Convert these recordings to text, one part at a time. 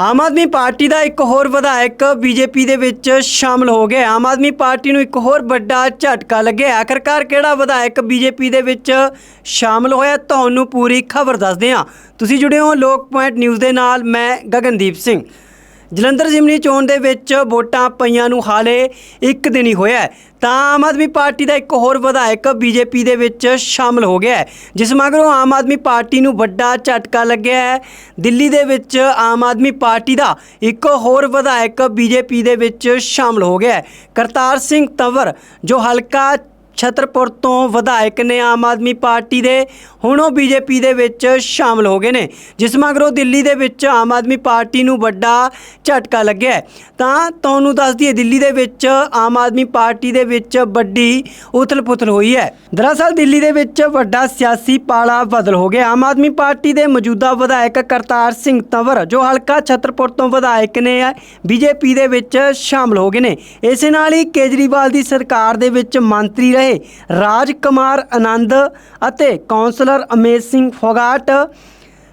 ਆਮ Aadmi party ਦਾ ਇੱਕ ਹੋਰ ਵਿਧਾਇਕ ਬੀਜੇਪੀ ਦੇ ਵਿੱਚ ਸ਼ਾਮਲ ਹੋ ਗਿਆ। ਆਮ ਆਦਮੀ ਪਾਰਟੀ ਨੂੰ ਇੱਕ ਹੋਰ ਵੱਡਾ ਝਟਕਾ ਲੱਗਿਆ। ਆਖਰਕਾਰ ਕਿਹੜਾ ਵਿਧਾਇਕ ਬੀਜੇਪੀ ਦੇ ਵਿੱਚ ਸ਼ਾਮਲ ਹੋਇਆ, ਤੁਹਾਨੂੰ ਪੂਰੀ ਖਬਰ ਦੱਸਦੇ ਹਾਂ। ਤੁਸੀਂ ਜੁੜੇ ਹੋ ਲੋਕ ਪੁਆਇੰਟ ਨਿਊਜ਼ ਦੇ ਨਾਲ, ਮੈਂ ਗਗਨਦੀਪ ਸਿੰਘ। ਜਲੰਧਰ ਜ਼ਿਮਨੀ ਚੋਣ ਦੇ ਵਿੱਚ ਵੋਟਾਂ ਪਈਆਂ ਨੂੰ ਹਾਲੇ ਇੱਕ ਦਿਨ ਹੀ ਹੋਇਆ ਤਾਂ ਆਮ ਆਦਮੀ ਪਾਰਟੀ ਦਾ ਇੱਕ ਹੋਰ ਵਿਧਾਇਕ ਬੀਜੇਪੀ ਦੇ ਵਿੱਚ ਸ਼ਾਮਲ ਹੋ ਗਿਆ ਜਿਸ ਮਗਰੋਂ ਆਮ ਆਦਮੀ ਪਾਰਟੀ ਨੂੰ ਵੱਡਾ ਝਟਕਾ ਲੱਗਿਆ ਹੈ। ਦਿੱਲੀ ਦੇ ਵਿੱਚ ਆਮ ਆਦਮੀ ਪਾਰਟੀ ਦਾ ਇੱਕ ਹੋਰ ਵਿਧਾਇਕ ਬੀਜੇਪੀ ਦੇ ਵਿੱਚ ਸ਼ਾਮਲ ਹੋ ਗਿਆ ਕਰਤਾਰ ਸਿੰਘ ਤੰਵਰ, ਜੋ ਹਲਕਾ ਛਤਰਪੁਰ ਤੋਂ ਵਿਧਾਇਕ ਨੇ ਆਮ ਆਦਮੀ ਪਾਰਟੀ ਦੇ, ਹੁਣ ਉਹ ਬੀਜੇਪੀ ਦੇ ਵਿੱਚ ਸ਼ਾਮਲ ਹੋ ਗਏ ਨੇ, ਜਿਸ ਮਗਰੋਂ ਦਿੱਲੀ ਦੇ ਵਿੱਚ ਆਮ ਆਦਮੀ ਪਾਰਟੀ ਨੂੰ ਵੱਡਾ ਝਟਕਾ ਲੱਗਿਆ ਤਾਂ ਤੁਹਾਨੂੰ ਦੱਸ ਦਈਏ, ਦਿੱਲੀ ਦੇ ਵਿੱਚ ਆਮ ਆਦਮੀ ਪਾਰਟੀ ਦੇ ਵਿੱਚ ਵੱਡੀ ਉਥਲ-ਪੁਥਲ ਹੋਈ ਹੈ। ਦਰਅਸਲ ਦਿੱਲੀ ਦੇ ਵਿੱਚ ਵੱਡਾ ਸਿਆਸੀ ਪਾਲਾ ਬਦਲ ਹੋ ਗਿਆ। ਆਮ ਆਦਮੀ ਪਾਰਟੀ ਦੇ ਮੌਜੂਦਾ ਵਿਧਾਇਕ ਕਰਤਾਰ ਸਿੰਘ ਤੰਵਰ, ਜੋ ਹਲਕਾ ਛਤਰਪੁਰ ਤੋਂ ਵਿਧਾਇਕ ਨੇ, ਬੀਜੇਪੀ ਦੇ ਵਿੱਚ ਸ਼ਾਮਲ ਹੋ ਗਏ ਨੇ। ਇਸੇ ਨਾਲ ਹੀ ਕੇਜਰੀਵਾਲ ਦੀ ਸਰਕਾਰ ਦੇ ਵਿੱਚ ਮੰਤਰੀ ਰਹੇ ਰਾਜ ਕੁਮਾਰ ਆਨੰਦ ਅਤੇ ਕੌਂਸਲਰ ਅਮੇਸ਼ ਸਿੰਘ ਫੋਗਾਟ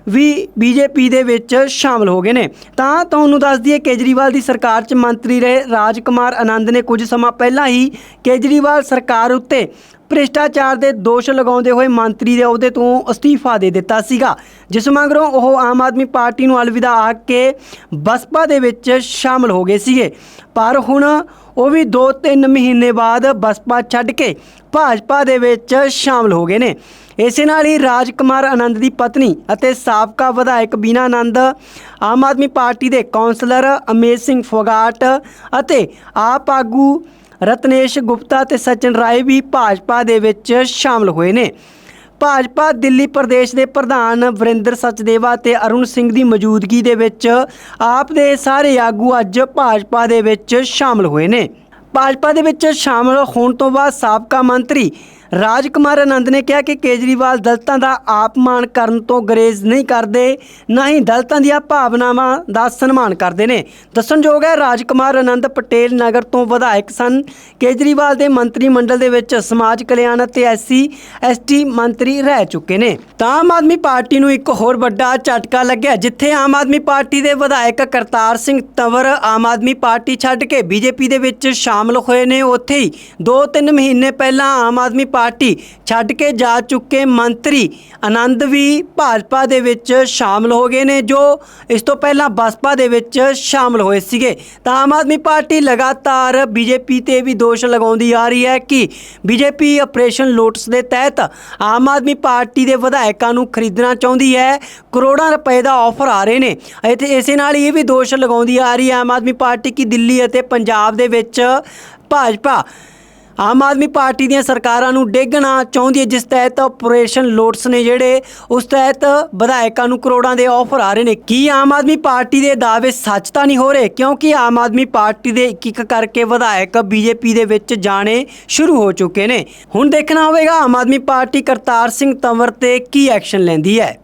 ਵੀ ਬੀਜੇਪੀ ਦੇ ਵਿੱਚ ਸ਼ਾਮਲ ਹੋ ਗਏ ਨੇ। ਤਾਂ ਤੁਹਾਨੂੰ ਦੱਸ ਦਈਏ, ਕੇਜਰੀਵਾਲ ਦੀ ਸਰਕਾਰ 'ਚ ਮੰਤਰੀ ਰਹੇ ਰਾਜ ਕੁਮਾਰ ਆਨੰਦ ਨੇ ਕੁਝ ਸਮਾਂ ਪਹਿਲਾਂ ਹੀ ਕੇਜਰੀਵਾਲ ਸਰਕਾਰ ਉੱਤੇ ਭ੍ਰਿਸ਼ਟਾਚਾਰ ਦੇ ਦੋਸ਼ ਲਗਾਉਂਦੇ ਹੋਏ ਮੰਤਰੀ ਦੇ ਅਹੁਦੇ ਤੋਂ ਅਸਤੀਫਾ ਦੇ ਦਿੱਤਾ ਸੀਗਾ। ਜਿਸ ਮਗਰੋਂ ਉਹ ਆਮ ਆਦਮੀ ਪਾਰਟੀ ਨੂੰ ਅਲਵਿਦਾ ਆਖ ਕੇ ਬਸਪਾ ਦੇ ਵਿੱਚ ਸ਼ਾਮਲ ਹੋ ਗਏ ਸੀਗੇ। ਪਰ ਹੁਣ ਉਹ ਵੀ 2-3 ਮਹੀਨੇ ਬਾਅਦ ਬਸਪਾ ਛੱਡ ਕੇ ਭਾਜਪਾ ਦੇ ਵਿੱਚ ਸ਼ਾਮਲ ਹੋ ਗਏ ਨੇ। ਇਸੇ ਨਾਲ ਹੀ ਰਾਜਕੁਮਾਰ ਆਨੰਦ ਦੀ ਪਤਨੀ ਅਤੇ ਸਾਬਕਾ ਵਿਧਾਇਕ ਬੀਨਾ ਆਨੰਦ, ਆਮ ਆਦਮੀ ਪਾਰਟੀ ਦੇ ਕੌਂਸਲਰ ਅਮੇਸ਼ ਸਿੰਘ ਫੋਗਾਟ ਅਤੇ ਆਪ ਆਗੂ ਰਤਨੇਸ਼ ਗੁਪਤਾ ਤੇ ਸਚਨ ਰਾਏ ਵੀ ਭਾਜਪਾ ਦੇ ਵਿੱਚ ਸ਼ਾਮਲ ਹੋਏ ਨੇ। ਭਾਜਪਾ ਦਿੱਲੀ ਪ੍ਰਦੇਸ਼ ਦੇ ਪ੍ਰਧਾਨ ਵਰਿੰਦਰ ਸਚਦੇਵਾ ਤੇ ਅਰੁਣ ਸਿੰਘ ਦੀ ਮੌਜੂਦਗੀ ਦੇ ਵਿੱਚ ਆਪ ਦੇ ਸਾਰੇ ਆਗੂ ਅੱਜ ਭਾਜਪਾ ਦੇ ਵਿੱਚ ਸ਼ਾਮਲ ਹੋਏ ਨੇ। ਭਾਜਪਾ ਦੇ ਵਿੱਚ ਸ਼ਾਮਲ ਹੋਣ ਤੋਂ ਬਾਅਦ ਸਾਬਕਾ ਮੰਤਰੀ ਰਾਜਕੁਮਾਰ ਆਨੰਦ ਨੇ ਕਿਹਾ ਕਿ ਕੇਜਰੀਵਾਲ ਦਲਤਾਂ ਦਾ ਆਪਮਾਨ ਕਰਨ ਤੋਂ ਗਰੇਜ਼ ਨਹੀਂ ਕਰਦੇ, ਨਾ ਹੀ ਦਲਤਾਂ ਦੀਆਂ ਭਾਵਨਾਵਾਂ ਦਾ ਸਨਮਾਨ ਕਰਦੇ ਨੇ। ਦੱਸਣਯੋਗ ਹੈ, ਰਾਜਕੁਮਾਰ ਆਨੰਦ ਪਟੇਲ ਨਗਰ ਤੋਂ ਵਿਧਾਇਕ ਸਨ। ਕੇਜਰੀਵਾਲ ਦੇ ਮੰਤਰੀ ਮੰਡਲ ਦੇ ਵਿੱਚ ਸਮਾਜ ਕਲਿਆਣ ਅਤੇ ਐਸਸੀ, ਐਸਟੀ ਮੰਤਰੀ ਰਹਿ ਚੁੱਕੇ ਨੇ। ਤਾਂ ਆਮ ਆਦਮੀ ਪਾਰਟੀ ਨੂੰ ਇੱਕ ਹੋਰ ਵੱਡਾ ਝਟਕਾ ਲੱਗਿਆ, ਜਿੱਥੇ ਆਮ ਆਦਮੀ ਪਾਰਟੀ ਦੇ ਵਿਧਾਇਕ ਕਰਤਾਰ ਸਿੰਘ ਤੰਵਰ ਆਮ ਆਦਮੀ ਪਾਰਟੀ ਛੱਡ ਕੇ ਬੀਜੇਪੀ ਦੇ ਵਿੱਚ ਸ਼ਾਮਲ ਹੋਏ ਨੇ। ਉੱਥੇ ਹੀ 2-3 ਮਹੀਨੇ ਪਹਿਲਾਂ ਆਮ ਆਦਮੀ ਪਾਰਟੀ ਛੱਡ ਕੇ ਜਾ ਚੁੱਕੇ ਮੰਤਰੀ ਆਨੰਦ ਵੀ ਭਾਜਪਾ ਦੇ ਵਿੱਚ ਸ਼ਾਮਲ ਹੋ ਗਏ ਨੇ, ਜੋ ਇਸ ਤੋਂ ਪਹਿਲਾਂ ਬਸਪਾ ਦੇ ਵਿੱਚ ਸ਼ਾਮਲ ਹੋਏ ਸੀਗੇ। ਤਾਂ ਆਮ ਆਦਮੀ ਪਾਰਟੀ ਲਗਾਤਾਰ ਬੀਜੇਪੀ ਤੇ ਵੀ ਦੋਸ਼ ਲਗਾਉਂਦੀ ਆ ਰਹੀ ਹੈ ਕਿ ਬੀਜੇਪੀ ਆਪਰੇਸ਼ਨ ਲੋਟਸ ਦੇ ਤਹਿਤ ਆਮ ਆਦਮੀ ਪਾਰਟੀ ਦੇ ਵਿਧਾਇਕਾਂ ਨੂੰ ਖਰੀਦਣਾ ਚਾਹੁੰਦੀ ਹੈ। ਕਰੋੜਾਂ ਰੁਪਏ ਦਾ ਆਫਰ ਆ ਰਹੇ ਨੇ। ਅਤੇ ਇਸੇ ਨਾਲ ਇਹ ਵੀ ਦੋਸ਼ ਲਗਾਉਂਦੀ ਆ ਰਹੀ ਹੈ ਆਮ ਆਦਮੀ ਪਾਰਟੀ ਕਿ ਦਿੱਲੀ ਅਤੇ ਪੰਜਾਬ ਦੇ ਵਿੱਚ ਭਾਜਪਾ ਆਮ ਆਦਮੀ ਪਾਰਟੀ ਦੀਆਂ ਸਰਕਾਰਾਂ ਨੂੰ ਡੇਗਣਾ ਚਾਹੁੰਦੀ ਹੈ, ਜਿਸ ਤਹਿਤ ਆਪਰੇਸ਼ਨ ਲੋਟਸ ਨੇ ਜਿਹੜੇ ਉਸ ਤਹਿਤ ਵਿਧਾਇਕਾਂ ਨੂੰ ਕਰੋੜਾਂ ਦੇ ਆਫਰ ਆ ਰਹੇ ਨੇ। ਕੀ ਆਮ ਆਦਮੀ ਪਾਰਟੀ ਦੇ ਦਾਅਵੇ ਸੱਚ ਤਾਂ ਨਹੀਂ ਹੋ ਰਹੇ? ਕਿਉਂਕਿ ਆਮ ਆਦਮੀ ਪਾਰਟੀ ਦੇ ਇੱਕ ਇੱਕ ਕਰਕੇ ਵਿਧਾਇਕ ਬੀਜੇਪੀ ਦੇ ਵਿੱਚ ਜਾਣੇ ਸ਼ੁਰੂ ਹੋ ਚੁੱਕੇ ਨੇ। ਹੁਣ ਦੇਖਣਾ ਹੋਵੇਗਾ ਆਮ ਆਦਮੀ ਪਾਰਟੀ ਕਰਤਾਰ ਸਿੰਘ ਤੰਵਰ ਤੇ ਕੀ ਐਕਸ਼ਨ ਲੈਂਦੀ ਹੈ।